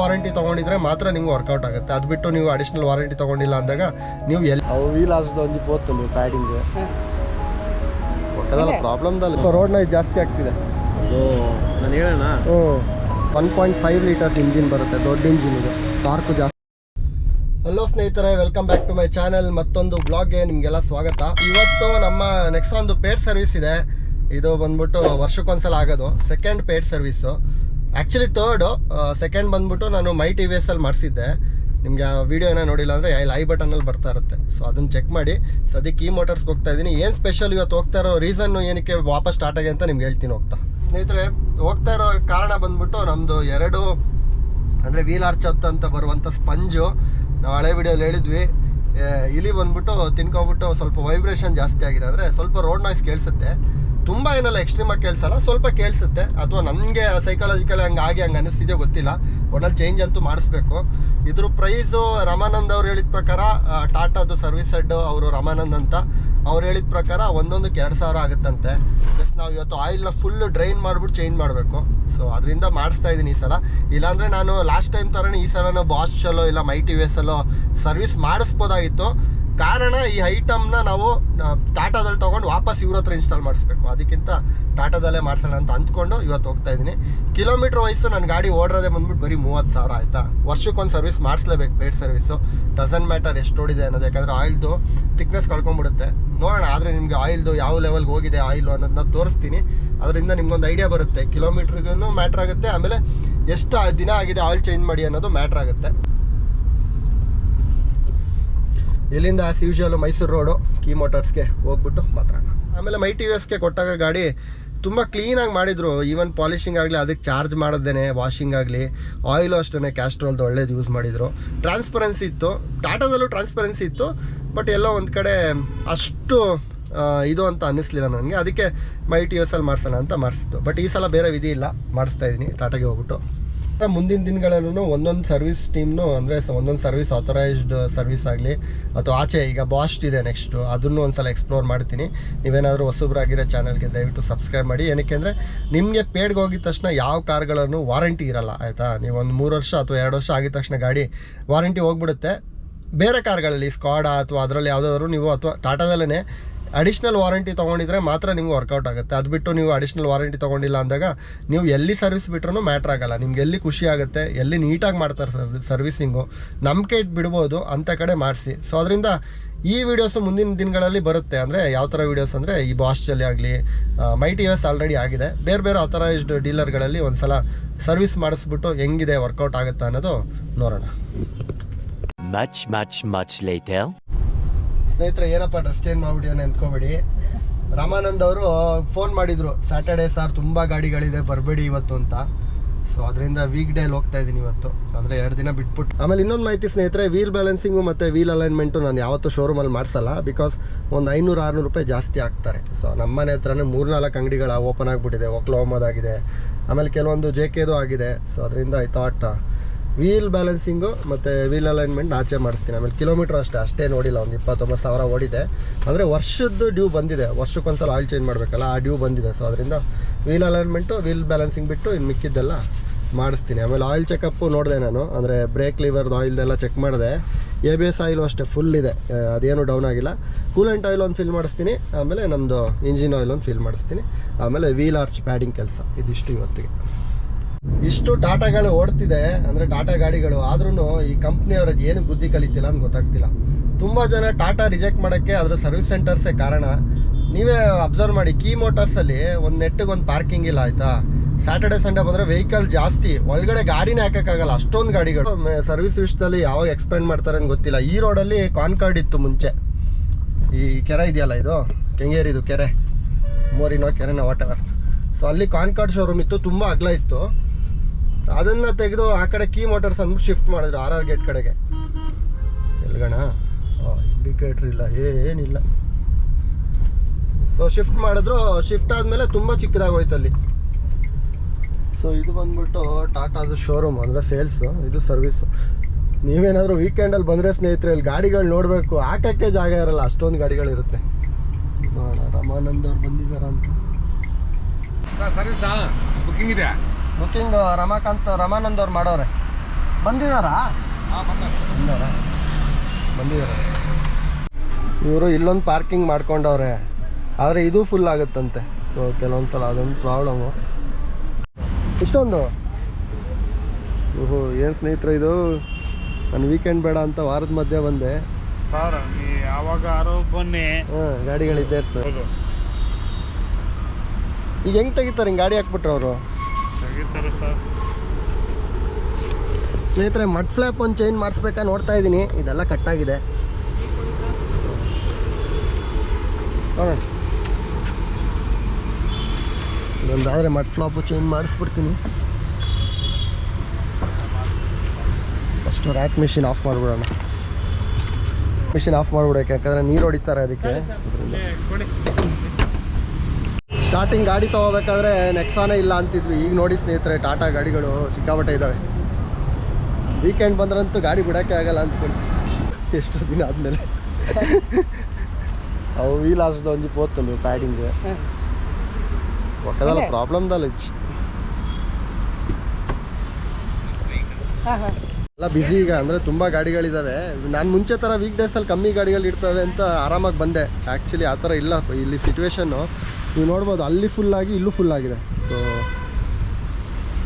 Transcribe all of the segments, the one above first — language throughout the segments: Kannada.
ವಾರಂಟಿ ತಗೊಂಡಿದ್ರೆ ಮಾತ್ರ ನಿಮ್ಗೆ ವರ್ಕೌಟ್ ಆಗುತ್ತೆ. ಅದು ಬಿಟ್ಟು ನೀವು ಅಡಿಷನಲ್ ವಾರಂಟಿ ತಗೊಂಡಿಲ್ಲ ಅಂದಾಗ ನೀವು ಎಲ್ಲಿ ಅವು ವೀಲ್ ಹಾಸ್ದು ಒಂಜಿ ಪೋತು ನೀವು ಪ್ಯಾಡಿಂಗ್ ಅದೆಲ್ಲ ಪ್ರಾಬ್ಲಮ್ದಲ್ಲಿ ರೋಡ್ ನೈಸ್ ಜಾಸ್ತಿ ಆಗ್ತಿದೆ. ನಾನು ಹೇಳೋಣ ಹ್ಞೂ one point five litres engine ಬರುತ್ತೆ ದೊಡ್ಡ ಇಂಜಿನ್ ಇದು. ಪಾರ್ಕ್ ಜಾಸ್ತಿ. ಹಲೋ ಸ್ನೇಹಿತರೆ welcome back to my channel ಮತ್ತೊಂದು ಬ್ಲಾಗ್ಗೆ ನಿಮಗೆಲ್ಲ ಸ್ವಾಗತ. ಇವತ್ತು ನಮ್ಮ ನೆಕ್ಸ್ಟ್ ಒಂದು ಪೇಡ್ ಸರ್ವಿಸ್ ಇದೆ. ಇದು ಬಂದ್ಬಿಟ್ಟು ವರ್ಷಕ್ಕೊಂದ್ಸಲ ಆಗೋದು. Second paid service actually third second ಬಂದ್ಬಿಟ್ಟು ನಾನು ಮೈ ಟಿ ವಿ ಎಸ್ ಅಲ್ಲಿ ಮಾಡಿಸಿದ್ದೆ. ನಿಮಗೆ ಆ ವಿಡಿಯೋ ಏನೋ ನೋಡಿಲ್ಲ ಅಂದರೆ ಇಲ್ಲಿ ಐ ಬಟನಲ್ಲಿ ಬರ್ತಾ ಇರುತ್ತೆ. ಸೊ ಅದನ್ನು ಚೆಕ್ ಮಾಡಿ. ಸದ್ಯಕ್ಕೆ ಈ ಮೋಟರ್ಸ್ಗೆ ಹೋಗ್ತಾ ಇದ್ದೀನಿ. ಏನು ಸ್ಪೆಷಲ್ ಇವತ್ತು ಹೋಗ್ತಾ ಇರೋ ರೀಸನ್ನು ಏನಕ್ಕೆ ವಾಪಸ್ ಸ್ಟಾರ್ಟ್ ಆಗಿ ಅಂತ ನಿಮ್ಗೆ ಹೇಳ್ತೀನಿ ಹೋಗ್ತಾ. ಸ್ನೇಹಿತರೆ, ಹೋಗ್ತಾ ಇರೋ ಕಾರಣ ಬಂದ್ಬಿಟ್ಟು ನಮ್ಮದು ಎರಡು, ಅಂದರೆ ವೀಲ್ ಆರ್ಚ್ ಅಂತ ಬರುವಂಥ ಸ್ಪಂಜು ನಾವು ಹಳೆ ವಿಡಿಯೋಲಿ ಹೇಳಿದ್ವಿ. ಇಲ್ಲಿ ಇಲಿ ಬಂದ್ಬಿಟ್ಟು ತಿನ್ಕೊಂಬಿಟ್ಟು ಸ್ವಲ್ಪ ವೈಬ್ರೇಷನ್ ಜಾಸ್ತಿ ಆಗಿದೆ. ಅಂದರೆ ಸ್ವಲ್ಪ ರೋಡ್ ನಾಯ್ಸ್ ಕೇಳಿಸುತ್ತೆ. ತುಂಬ ಏನಲ್ಲ ಎಕ್ಸ್ಟ್ರೀಮಾಗಿ ಕೇಳಿಸಲ್ಲ, ಸ್ವಲ್ಪ ಕೇಳಿಸುತ್ತೆ. ಅಥವಾ ನನಗೆ ಸೈಕಾಲಜಿಕಲ್ ಹಂಗೆ ಆಗಿ ಹಂಗೆ ಅನಿಸ್ತಿದೆಯೋ ಗೊತ್ತಿಲ್ಲ. ಒಟ್ನಲ್ಲಿ ಚೇಂಜ್ ಅಂತೂ ಮಾಡಿಸ್ಬೇಕು. ಇದ್ರ ಪ್ರೈಸು ರಮಾನಂದ್ ಅವ್ರು ಹೇಳಿದ ಪ್ರಕಾರ ಟಾಟಾದು ಸರ್ವಿಸ್ ಹೆಡ್ ಅವರು ರಮಾನಂದ್ ಅಂತ. ಅವ್ರು ಹೇಳಿದ ಪ್ರಕಾರ ಒಂದೊಂದಕ್ಕೆ ಎರಡು ಸಾವಿರ ಆಗುತ್ತಂತೆ. ಪ್ಲಸ್ ನಾವು ಇವತ್ತು ಆಯಿಲ್ನ ಫುಲ್ ಡ್ರೈನ್ ಮಾಡಿಬಿಟ್ಟು ಚೇಂಜ್ ಮಾಡಬೇಕು. ಸೊ ಅದರಿಂದ ಮಾಡಿಸ್ತಾ ಇದ್ದೀನಿ ಈ ಸಲ. ಇಲ್ಲಾಂದರೆ ನಾನು ಲಾಸ್ಟ್ ಟೈಮ್ ಥರನೇ ಈ ಸಲನೂ ಬಾಸ್ಚಲ್ಲೋ ಇಲ್ಲ my T V S service ಮಾಡಿಸ್ಬೋದಾಗಿತ್ತು. ಕಾರಣ ಈ ಐಟಮ್ನ ನಾವು ಟಾಟಾದಲ್ಲಿ ತೊಗೊಂಡು ವಾಪಸ್ ಇವ್ರ ಹತ್ರ ಇನ್ಸ್ಟಾಲ್ ಮಾಡಿಸ್ಬೇಕು. ಅದಕ್ಕಿಂತ ಟಾಟಾದಲ್ಲೇ ಮಾಡಿಸೋಣ ಅಂತ ಅಂದ್ಕೊಂಡು ಇವತ್ತು ಹೋಗ್ತಾ ಇದ್ದೀನಿ. ಕಿಲೋಮೀಟ್ರ್ ವಯಸ್ಸು ನನ್ನ ಗಾಡಿ ಓಡಿರೋದೇ ಬಂದ್ಬಿಟ್ಟು ಬರೀ ಮೂವತ್ತು ಸಾವಿರ ಆಯಿತಾ? ವರ್ಷಕ್ಕೊಂದು ಸರ್ವಿಸ್ ಮಾಡಿಸ್ಲೇಬೇಕು ಪೇಡ್ ಸರ್ವಿಸು ಡಸನ್ ಮ್ಯಾಟರ್ ಎಷ್ಟು ಓಡಿದೆ ಅನ್ನೋದು, ಯಾಕಂದರೆ ಆಯಿಲ್ದು ಥಿಕ್ನೆಸ್ ಕಳ್ಕೊಂಡ್ಬಿಡುತ್ತೆ. ನೋಡೋಣ, ಆದರೆ ನಿಮಗೆ ಆಯಿಲ್ದು ಯಾವ ಲೆವೆಲ್ಗೆ ಹೋಗಿದೆ ಆಯಿಲ್ ಅನ್ನೋದನ್ನ ತೋರಿಸ್ತೀನಿ. ಅದರಿಂದ ನಿಮ್ಗೊಂದು ಐಡಿಯಾ ಬರುತ್ತೆ. ಕಿಲೋಮೀಟ್ರಿಗೂ ಮ್ಯಾಟ್ರ್ ಆಗುತ್ತೆ. ಆಮೇಲೆ ಎಷ್ಟು ದಿನ ಆಗಿದೆ ಆಯಿಲ್ ಚೇಂಜ್ ಮಾಡಿ ಅನ್ನೋದು ಮ್ಯಾಟ್ರ್ ಆಗುತ್ತೆ. ಇಲ್ಲಿಂದ as usual Mysuru road Key ಮೋಟರ್ಸ್ಗೆ ಹೋಗ್ಬಿಟ್ಟು ಮಾತಾಡೋಣ. ಆಮೇಲೆ ಮೈ ಟಿ ವಿ ಎಸ್ಗೆ ಕೊಟ್ಟಾಗ ಗಾಡಿ ತುಂಬ ಕ್ಲೀನಾಗಿ ಮಾಡಿದರು. ಈವನ್ ಪಾಲಿಶಿಂಗ್ ಆಗಲಿ, ಅದಕ್ಕೆ ಚಾರ್ಜ್ ಮಾಡೋದೇನೆ ವಾಷಿಂಗ್ ಆಗಲಿ ಆಯಿಲು ಅಷ್ಟೇ ಕ್ಯಾಸ್ಟ್ರೋಲ್ದು ಒಳ್ಳೇದು ಯೂಸ್ ಮಾಡಿದರು. ಟ್ರಾನ್ಸ್ಪರೆನ್ಸಿ ಇತ್ತು. ಟಾಟಾದಲ್ಲೂ ಟ್ರಾನ್ಸ್ಪರೆನ್ಸಿ ಇತ್ತು. ಬಟ್ ಎಲ್ಲೋ ಒಂದು ಕಡೆ ಅಷ್ಟು ಇದು ಅಂತ ಅನ್ನಿಸ್ಲಿಲ್ಲ ನನಗೆ. ಅದಕ್ಕೆ ಮೈ ಟಿ ಎಸ್ ಅಲ್ಲಿ ಮಾಡಿಸೋಣ ಅಂತ ಮಾಡಿಸಿತ್ತು ಬಟ್ ಈ ಸಲ ಬೇರೆ ವಿಧಿ ಇಲ್ಲ. ಮಾಡಿಸ್ತಾ ಇದ್ದೀನಿ. ಟಾಟಾಗೆ ಹೋಗ್ಬಿಟ್ಟು. ಮುಂದಿನ ದಿನಗಳಲ್ಲೂ ಒಂದೊಂದು ಸರ್ವಿಸ್ ಟೀಮ್ನು ಅಂದರೆ ಒಂದೊಂದು ಸರ್ವಿಸ್ ಆಥರೈಸ್ಡ್ ಸರ್ವಿಸ್ ಆಗಲಿ, ಅಥವಾ ಆಚೆ ಈಗ ಬಾಸ್ಟ್ ಇದೆ ನೆಕ್ಸ್ಟು ಅದನ್ನು ಒಂದ್ಸಲ ಎಕ್ಸ್ಪ್ಲೋರ್ ಮಾಡ್ತೀನಿ. ನೀವೇನಾದರೂ ಹೊಸಬ್ರಾಗಿರೋ ಚಾನಲ್ಗೆ ದಯವಿಟ್ಟು ಸಬ್ಸ್ಕ್ರೈಬ್ ಮಾಡಿ. ಏನಕ್ಕೆ ಅಂದರೆ, ನಿಮಗೆ ಪೇಡ್ಗೆ ಹೋಗಿದ ತಕ್ಷಣ ಯಾವ ಕಾರ್ಗಳನ್ನು ವಾರಂಟಿ ಇರಲ್ಲ, ಆಯಿತಾ? ನೀವು ಒಂದು ಮೂರು ವರ್ಷ ಅಥವಾ ಎರಡು ವರ್ಷ ಆಗಿದ ತಕ್ಷಣ ಗಾಡಿ ವಾರಂಟಿ ಹೋಗ್ಬಿಡುತ್ತೆ. ಬೇರೆ ಕಾರ್ಗಳಲ್ಲಿ ಸ್ಕಾಡಾ ಅಥವಾ ಅದರಲ್ಲಿ ಯಾವುದಾದ್ರು ನೀವು ಅಥವಾ ಟಾಟಾದಲ್ಲೇ ಅಡಿಷ್ನಲ್ ವಾರಂಟಿ ತೊಗೊಂಡಿದ್ರೆ ಮಾತ್ರ ನಿಮ್ಗೆ ವರ್ಕೌಟ್ ಆಗುತ್ತೆ. ಅದು ಬಿಟ್ಟು ನೀವು ಅಡಿಷ್ನಲ್ ವಾರಂಟಿ ತೊಗೊಂಡಿಲ್ಲ ಅಂದಾಗ ನೀವು ಎಲ್ಲಿ ಸರ್ವಿಸ್ ಬಿಟ್ರೂ ಮ್ಯಾಟ್ರ್ ಆಗಲ್ಲ. ನಿಮ್ಗೆ ಎಲ್ಲಿ ಖುಷಿ ಆಗುತ್ತೆ, ಎಲ್ಲಿ ನೀಟಾಗಿ ಮಾಡ್ತಾರೆ ಸರ್ವಿಸಿಂಗು ನಂಬಿಕೆ ಇಟ್ಟು ಬಿಡ್ಬೋದು ಅಂಥ ಕಡೆ ಮಾಡಿಸಿ. ಸೊ ಅದರಿಂದ ಈ ವಿಡಿಯೋಸು ಮುಂದಿನ ದಿನಗಳಲ್ಲಿ ಬರುತ್ತೆ. ಅಂದರೆ ಯಾವ ಥರ ವೀಡಿಯೋಸ್ ಅಂದರೆ ಈ ಬಾಸ್ಟಲ್ಲಿ ಆಗಲಿ ಮೈ ಟಿ ಎಸ್ ಆಲ್ರೆಡಿ ಆಗಿದೆ. ಬೇರೆ ಬೇರೆ ಆಥರೈಸ್ಡ್ ಡೀಲರ್ಗಳಲ್ಲಿ ಒಂದು ಸಲ ಸರ್ವಿಸ್ ಮಾಡಿಸ್ಬಿಟ್ಟು ಹೆಂಗಿದೆ ವರ್ಕೌಟ್ ಆಗುತ್ತೆ ಅನ್ನೋದು ನೋಡೋಣ. ಸ್ನೇಹಿತರೆ, ಏನಪ್ಪ ಡ್ರೆಸ್ ಚೇಂಜ್ ಅಂತ ಅಂದ್ಕೋಬೇಡಿ. ರಾಮಾನಂದ್ ಅವರು ಫೋನ್ ಮಾಡಿದ್ರು ಸ್ಯಾಟರ್ಡೇ ಸರ್ ತುಂಬ ಗಾಡಿಗಳಿದೆ, ಬರಬೇಡಿ ಇವತ್ತು ಅಂತ. ಸೊ ಅದರಿಂದ ವೀಕ್ ಡೇಲಿ ಹೋಗ್ತಾ ಇದ್ದೀನಿ ಇವತ್ತು. ಅಂದರೆ ಎರಡು ದಿನ ಬಿಟ್ಬಿಟ್ಟು. ಆಮೇಲೆ ಇನ್ನೊಂದು ಮಾಹಿತಿ ಸ್ನೇಹಿತರೆ ವೀಲ್ ಬ್ಯಾಲೆನ್ಸಿಂಗು ಮತ್ತು ವೀಲ್ ಅಲೈನ್ಮೆಂಟು ನಾನು ಯಾವತ್ತೂ ಶೋರೂಮಲ್ಲಿ ಮಾಡಿಸಲ್ಲ ಬಿಕಾಸ್ ಒಂದು ಐನೂರು, ಆರುನೂರು ರೂಪಾಯಿ ಜಾಸ್ತಿ ಆಗ್ತಾರೆ. ಸೊ ನಮ್ಮ ಮನೆ ಹತ್ರನೇ ಮೂರ್ನಾಲ್ಕು ಅಂಗಡಿಗಳ ಓಪನ್ ಆಗಿಬಿಟ್ಟಿದೆ ಒಕ್ಲೋಮೋದಾಗಿದೆ ಆಮೇಲೆ ಕೆಲವೊಂದು ಜೆ ಕೆದು ಆಗಿದೆ. ಸೊ ಅದರಿಂದ ಐ ಥಾಟ್ ವೀಲ್ ಬ್ಯಾಲೆನ್ಸಿಂಗು ಮತ್ತು ವೀಲ್ ಅಲೈನ್ಮೆಂಟ್ ಆಚೆ ಮಾಡಿಸ್ತೀನಿ. ಆಮೇಲೆ ಕಿಲೋಮೀಟ್ರ್ ಅಷ್ಟೇ ಅಷ್ಟೇ ನೋಡಿಲ್ಲ, ಒಂದು ಇಪ್ಪತ್ತೊಂಬತ್ತು ಸಾವಿರ ಓಡಿದೆ. ಅಂದರೆ ವರ್ಷದ್ದು ಡ್ಯೂ ಬಂದಿದೆ. ವರ್ಷಕ್ಕೊಂದ್ಸಲ ಆಯಿಲ್ ಚೇಂಜ್ ಮಾಡಬೇಕಲ್ಲ, ಆ ಡ್ಯೂ ಬಂದಿದೆ. ಸೊ ಅದರಿಂದ ವೀಲ್ ಅಲೈನ್ಮೆಂಟು ವೀಲ್ ಬ್ಯಾಲೆನ್ಸಿಂಗ್ ಬಿಟ್ಟು ಇನ್ನು ಮಿಕ್ಕಿದ್ದೆಲ್ಲ ಮಾಡಿಸ್ತೀನಿ. ಆಮೇಲೆ ಆಯಿಲ್ ಚೆಕಪ್ಪು ನೋಡಿದೆ ನಾನು. ಅಂದರೆ ಬ್ರೇಕ್ ಲಿವರ್ದು ಆಯಿಲ್ದೆಲ್ಲ ಚೆಕ್ ಮಾಡಿದೆ. ಎ ಬಿ ಎಸ್ ಆಯಿಲು ಅಷ್ಟೇ ಫುಲ್ ಇದೆ. ಅದೇನು ಡೌನ್ ಆಗಿಲ್ಲ. ಕೂಲೆಂಟ್ ಆಯಿಲ್ ಒಂದು ಫಿಲ್ ಮಾಡಿಸ್ತೀನಿ. ಆಮೇಲೆ ನಮ್ಮದು ಇಂಜಿನ್ ಆಯಿಲ್ ಒಂದು ಫಿಲ್ ಮಾಡಿಸ್ತೀನಿ. ಆಮೇಲೆ ವೀಲ್ ಆರ್ಚ್ ಪ್ಯಾಡಿಂಗ್ ಕೆಲಸ, ಇದಿಷ್ಟು ಇವತ್ತಿಗೆ. ಇಷ್ಟು ಟಾಟಾಗಳು ಓಡ್ತಿದೆ ಅಂದರೆ ಟಾಟಾ ಗಾಡಿಗಳು ಆದ್ರೂ ಈ ಕಂಪ್ನಿಯವ್ರದ್ದು ಏನು ಬುದ್ಧಿ ಕಲಿತಿಲ್ಲ ಅಂತ ಗೊತ್ತಾಗ್ತಿಲ್ಲ. ತುಂಬ ಜನ ಟಾಟಾ ರಿಜೆಕ್ಟ್ ಮಾಡೋಕ್ಕೆ ಅದರ ಸರ್ವಿಸ್ ಸೆಂಟರ್ಸೇ ಕಾರಣ. ನೀವೇ ಅಬ್ಸರ್ವ್ ಮಾಡಿ, ಕೀ ಮೋಟರ್ಸಲ್ಲಿ ಒಂದು ನೆಟ್ಟಿಗೆ ಒಂದು ಪಾರ್ಕಿಂಗ್ ಇಲ್ಲ ಆಯಿತಾ? ಸ್ಯಾಟರ್ಡೆ ಸಂಡೇ ಬಂದರೆ ವೆಹಿಕಲ್ ಜಾಸ್ತಿ. ಒಳಗಡೆ ಗಾಡಿನೇ ಹಾಕೋಕ್ಕಾಗಲ್ಲ, ಅಷ್ಟೊಂದು ಗಾಡಿಗಳು. ಸರ್ವಿಸ್ ವಿಷಯದಲ್ಲಿ ಯಾವಾಗ ಎಕ್ಸ್ಪೆಂಡ್ ಮಾಡ್ತಾರೆ ಅಂತ ಗೊತ್ತಿಲ್ಲ. ಈ ರೋಡಲ್ಲಿ ಕಾನ್ಕಾರ್ಡ್ ಇತ್ತು ಮುಂಚೆ. ಈ ಕೆರೆ ಇದೆಯಲ್ಲ ಇದು? ಕೆಂಗೇರಿದು ಕೆರೆ. ಮೋರಿನೋ ಕೆರೆನೋ ವಾಟ್ ಎವರ್ ಸೊ ಅಲ್ಲಿ ಕಾನ್ಕಾರ್ಡ್ ಶೋರೂಮ್ ಇತ್ತು, ತುಂಬ ಅಗಲ ಇತ್ತು. ಅದನ್ನು ತೆಗೆದು ಆ ಕಡೆ ಕೀ ಮೋಟರ್ಸ್ ಅಂದ್ಬಿಟ್ಟು ಶಿಫ್ಟ್ ಮಾಡಿದ್ರು ಆರ್ ಆರ್ ಗೇಟ್ ಕಡೆಗೆ. ಎಲ್ಗಣ? ಇಂಡಿಕೇಟ್ರ್ ಇಲ್ಲ, ಏನಿಲ್ಲ. ಸೊ ಶಿಫ್ಟ್ ಮಾಡಿದ್ರು ಶಿಫ್ಟ್ ಆದಮೇಲೆ ತುಂಬ ಚಿಕ್ಕದಾಗಿ ಹೋಯ್ತು ಅಲ್ಲಿ. ಸೊ ಇದು ಬಂದ್ಬಿಟ್ಟು ಟಾಟಾದು ಶೋರೂಮ್ ಅಂದರೆ ಸೇಲ್ಸು ಇದು ಸರ್ವಿಸು ನೀವೇನಾದರೂ ವೀಕೆಂಡಲ್ಲಿ ಬಂದರೆ ಸ್ನೇಹಿತರೆ, ಇಲ್ಲಿ ಗಾಡಿಗಳು ನೋಡಬೇಕು. ಹಾಕೋಕ್ಕೆ ಜಾಗ ಇರಲ್ಲ, ಅಷ್ಟೊಂದು ಗಾಡಿಗಳಿರುತ್ತೆ ನೋಡೋಣ, ರಮಾನಂದ್ ಅವ್ರು ಬಂದಿದ್ದಾರ ಅಂತ ಸರ್ವಿಸಾ ಬುಕ್ಕಿಂಗ್ ಇದೆ ಬುಕ್ಕಿಂಗ್ ರಮಾಕಾಂತ್ ರಮಾನಂದ್ ಅವ್ರು ಮಾಡೋರೆ. ಬಂದಿದಾರಾ? ಬಂದಿದಾರ. ಬಂದಿದ್ದಾರೆ ಇವರು ಇಲ್ಲೊಂದು ಪಾರ್ಕಿಂಗ್ ಮಾಡ್ಕೊಂಡವ್ರೆ. ಆದರೆ ಇದು ಫುಲ್ ಆಗುತ್ತಂತೆ. ಸೊ ಕೆಲವೊಂದು ಸಲ ಅದೊಂದು ಪ್ರಾಬ್ಲಮ್ಮು ಇಷ್ಟೊಂದು? ಓಹೋ ಏನು ಸ್ನೇಹಿತರೆ ಇದು? ನಾನು ವೀಕೆಂಡ್ ಬೇಡ ಅಂತ ವಾರದ ಮಧ್ಯೆ ಬಂದೆ. ಸರ್ ಯಾವಾಗ ಬನ್ನಿ. ಹಾಂ ಗಾಡಿಗಳಿದ್ದೇ ಇರ್ತದೆ. ಈಗ ಹೆಂಗೆ ತೆಗಿತಾರೆ? ಹಿಂಗೆ ಗಾಡಿ ಹಾಕ್ಬಿಟ್ರೆ ಅವರು? ಸರ್. ಸ್ನೇಹಿತರೆ ಮಡ್ ಫ್ಲಾಪ್ ಒಂದು ಚೇಂಜ್ ಮಾಡಿಸ್ಬೇಕಾ ನೋಡ್ತಾ ಇದ್ದೀನಿ. ಇದೆಲ್ಲ ಕಟ್ಟಾಗಿದೆ ನೋಡೋಣ ಇದೊಂದಾದರೆ ಮಡ್ ಫ್ಲಾಪು ಚೇಂಜ್ ಮಾಡಿಸ್ಬಿಡ್ತೀನಿ. ಫಸ್ಟು ರ್ಯಾಟ್ ಮಿಷಿನ್ ಆಫ್ ಮಾಡಿಬಿಡೋಣ. ಮಿಷಿನ್ ಆಫ್ ಮಾಡಿಬಿಡೋಕೆ ಯಾಕಂದರೆ ನೀರು ಹೊಡಿತಾರೆ ಅದಕ್ಕೆ. ಸ್ಟಾರ್ಟಿಂಗ್ ಗಾಡಿ ತೊಗೋಬೇಕಾದ್ರೆ ನೆಕ್ಸಾನೇ ಇಲ್ಲ ಅಂತಿದ್ವಿ. ಈಗ ನೋಡಿ ಸ್ನೇಹಿತರೆ ಟಾಟಾ ಗಾಡಿಗಳು ಸಿಕ್ಕಾಪಟ್ಟೆ ಇದ್ದಾವೆ ವೀಕೆಂಡ್ ಬಂದ್ರಂತೂ ಗಾಡಿ ಬಿಡೋಕ್ಕೆ ಆಗಲ್ಲ ಅಂದ್ಕೊಂಡು ಎಷ್ಟು ದಿನ ಆದಮೇಲೆ. ಅವು ವೀಲ್ ಹಾಸ್ದು ಒಂಜಿ ನೀವು ಪ್ಯಾಡಿಂಗ್ ಒಕ್ಕದಲ್ಲ ಪ್ರಾಬ್ಲಮ್ದಲ್ಲ ಇಚ್ಚಿ ಎಲ್ಲ ಬ್ಯುಸಿ ಈಗ ಅಂದರೆ ತುಂಬ ಗಾಡಿಗಳಿದ್ದಾವೆ ನಾನು ಮುಂಚೆ ಥರ ವೀಕ್ ಡೇಸಲ್ಲಿ ಕಮ್ಮಿ ಗಾಡಿಗಳು ಇರ್ತವೆ ಅಂತ ಆರಾಮಾಗಿ ಬಂದೆ. ಆ್ಯಕ್ಚುಲಿ ಆ ಥರ ಇಲ್ಲ ಇಲ್ಲಿ ಸಿಚುವೇಶನ್ನು ನೀವು ನೋಡ್ಬೋದು, ಅಲ್ಲಿ ಫುಲ್ಲಾಗಿ ಇಲ್ಲೂ ಫುಲ್ ಆಗಿದೆ. ಸೊ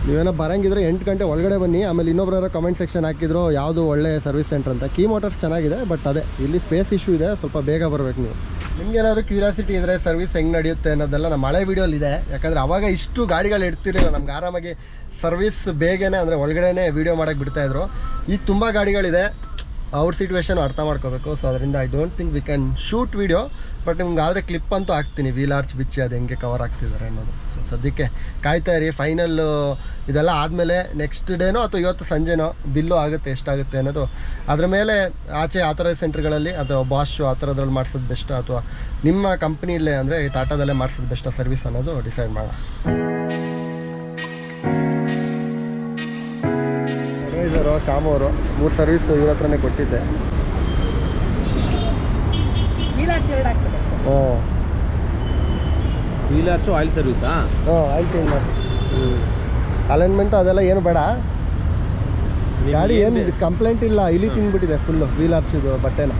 ನೀವೇನೋ ಬರಂಗಿದ್ರೆ ಎಂಟು ಗಂಟೆ ಒಳಗಡೆ ಬನ್ನಿ, ಆಮೇಲೆ ಇನ್ನೊಬ್ಬರ ಕಮೆಂಟ್ ಸೆಕ್ಷನ್ ಹಾಕಿದ್ರು, ಯಾವುದು ಒಳ್ಳೆ ಸರ್ವಿಸ್ ಸೆಂಟರ್ ಅಂತ. ಕೀ ಮೋಟರ್ಸ್ ಚೆನ್ನಾಗಿದೆ ಬಟ್ ಅದೇ, ಇಲ್ಲಿ ಸ್ಪೇಸ್ ಇಶ್ಯೂ ಇದೆ, ಸ್ವಲ್ಪ ಬೇಗ ಬರಬೇಕು ನೀವು. ನಿಮ್ಗೆ ಏನಾದರೂ ಕ್ಯೂರಿಯಾಸಿಟಿ ಇದ್ದರೆ ಸರ್ವಿಸ್ ಹೆಂಗೆ ನಡೆಯುತ್ತೆ ಅನ್ನೋದೆಲ್ಲ ನಮ್ಮ ಹಳೆ ವೀಡಿಯೋಲಿ ಇದೆ. ಯಾಕಂದರೆ ಅವಾಗ ಇಷ್ಟು ಗಾಡಿಗಳು ಇಡ್ತಿರಲಿಲ್ಲ ನಮ್ಗೆ ಆರಾಮಾಗಿ ಸರ್ವಿಸ್ ಬೇಗನೆ, ಅಂದರೆ ಒಳಗಡೆನೇ ವೀಡಿಯೋ ಮಾಡೋಕ್ಕೆ ಬಿಡ್ತಾಯಿದ್ರು ಈಗ ತುಂಬ ಗಾಡಿಗಳಿದೆ, ಅವ್ರ ಸಿಚುವೇಶನ್ ಅರ್ಥ ಮಾಡ್ಕೋಬೇಕು. ಸೊ ಅದರಿಂದ I don't think we can shoot video but ನಿಮ್ಗೆ ಆದರೆ ಕ್ಲಿಪ್ ಅಂತೂ ಹಾಕ್ತೀನಿ. ವೀಲ್ ಆರ್ಚ್ ಬಿಚ್ಚಿ ಅದು ಹೆಂಗೆ ಕವರ್ ಆಗ್ತಿದ್ದಾರೆ ಅನ್ನೋದು. ಸೊ ಸದ್ಯಕ್ಕೆ ಕಾಯ್ತಾ ಇರಿ. ಫೈನಲ್ ಇದೆಲ್ಲ ಆದಮೇಲೆ ನೆಕ್ಸ್ಟ್ ಡೇನೋ ಅಥವಾ ಇವತ್ತು ಸಂಜೆನೋ ಬಿಲ್ಲು ಆಗುತ್ತೆ, ಎಷ್ಟಾಗುತ್ತೆ ಅನ್ನೋದು. ಅದ್ರ ಮೇಲೆ ಆಚೆ ಆ ಥರ ಸೆಂಟ್ರ್ಗಳಲ್ಲಿ ಅಥವಾ ಬಾಶು ಆ ಥರದ್ರಲ್ಲಿ ಮಾಡಿಸೋದು ಬೆಸ್ಟ್ ಅಥವಾ ನಿಮ್ಮ ಕಂಪ್ನಿಯಲ್ಲೇ ಅಂದರೆ ಟಾಟಾದಲ್ಲೇ ಮಾಡಿಸೋದು ಬೆಸ್ಟ್ ಸರ್ವಿಸ್ ಅನ್ನೋದು ಡಿಸೈಡ್ ಮಾಡೋಣ. ಅಡ್ವೈಸರು ಶ್ಯಾಮ್ ಅವರು ಮೂರು ಸರ್ವಿಸ್ ಇವ್ರ ಹತ್ರನೇ ಕೊಟ್ಟಿದ್ದೆ. ಹ್ಞೂ. ವೀಲರ್ಸು ಆಯಿಲ್ ಸರ್ವಿಸಾ ಹ್ಞೂ ಆಯಿಲ್ ಚೇಂಜ್ ಮಾಡಿ ಅಲೈನ್ಮೆಂಟು ಅದೆಲ್ಲ ಏನು ಬೇಡ. ಗಾಡಿ ಏನು ಕಂಪ್ಲೇಂಟ್ ಇಲ್ಲ ಇಲ್ಲಿ ತಿಂದ್ಬಿಟ್ಟಿದೆ ಫುಲ್ಲು ವೀಲರ್ಸ್ ಇದು ಬಟ್ಟೆನ.